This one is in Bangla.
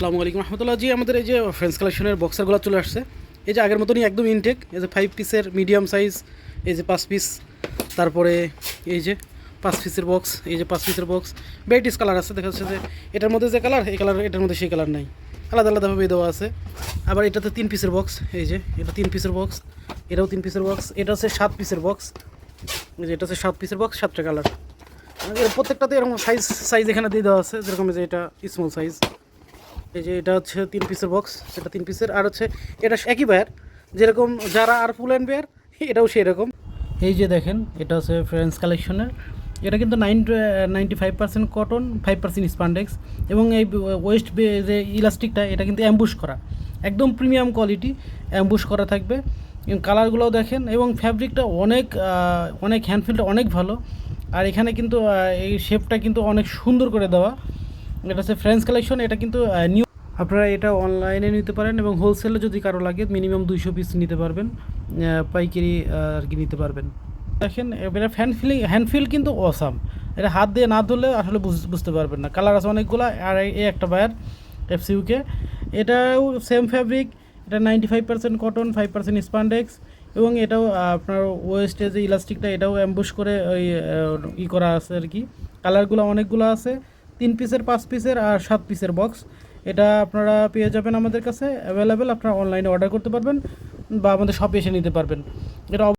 আসসালামু আলাইকুম রহমতুল্লাহ। জি, আমাদের এই যে ফ্রেন্স কালেকশনের বক্সারগুলো চলে আসছে। এই যে আগের মতনই একদম ইনটেক এই যে ফাইভ পিসের মিডিয়াম সাইজ এই যে পাঁচ পিস তারপরে এই যে পাঁচ পিসের বক্স এই যে পাঁচ পিসের বক্স ভ্যারাইটিস কালার আছে, দেখা যাচ্ছে যে এটার মধ্যে যে কালার এই কালার এটার মধ্যে সেই কালার নাই। আলাদা আলাদাভাবে দেওয়া আছে। আবার এটাতে তিন পিসের বক্স এই যে এটা তিন পিসের বক্স এটাও তিন পিসের বক্স এটা হচ্ছে সাত পিসের বক্স এই যে এটা হচ্ছে সাত পিসের বক্স সাতটা কালার প্রত্যেকটাতে এরকম সাইজ সাইজ এখানে দিয়ে দেওয়া আছে, যেরকম যে এটা স্মল সাইজ এই যে এটা হচ্ছে তিন পিসের বক্স সেটা তিন পিসের আর হচ্ছে এটা একই বায়ার যেরকম যারা আর ফুল অ্যান্ড বেয়ার এটাও সেরকম। এই যে দেখেন, এটা হচ্ছে ফ্রেন্স কালেকশনের এটা কিন্তু nine ninety five percent cotton five percent spandex এবং এই ওয়েস্ট যে ইলাস্টিকটা এটা কিন্তু অ্যাম্বুশ করা। একদম প্রিমিয়াম কোয়ালিটি অ্যাম্বুশ করা থাকবে। কালারগুলোও দেখেন এবং ফ্যাব্রিকটা অনেক অনেক হ্যান্ডফিলটা অনেক ভালো। আর এখানে কিন্তু এই শেপটা কিন্তু অনেক সুন্দর করে দেওয়া। এটা হচ্ছে ফ্রেন্স কালেকশন এটা কিন্তু নিউ আপনারা এটা অনলাইনে নিতে পারেন এবং হোলসেলে যদি কারও লাগে মিনিমাম দুইশো পিস নিতে পারবেন পাইকারি আর কি নিতে পারবেন। দেখেন এটা ফ্যান ফিলিং হ্যান্ড ফিল কিন্তু অসাম এটা হাত দিয়ে না ধরলে আসলে বুঝ- বুঝতে পারবেন না। কালার আছে অনেকগুলো আর এই একটা বায়ার এফসিউকে এটাও সেম ফ্যাব্রিক এটা ninety five percent cotton five percent spandex এবং এটাও আপনার ওয়েস্টে যে ইলাস্টিকটা এটাও অ্যাম্বুশ করে ওই ই করা আছে আর কি। কালারগুলো অনেকগুলো আছে। তিন পিসের পাঁচ পিসের আর সাত পিসের বক্স এটা আপনারা পেয়ে যাবেন আমাদের কাছে। অ্যাভেলেবেল আপনারা অনলাইনে অর্ডার করতে পারবেন বা আমাদের শপে এসে নিতে পারবেন। এটা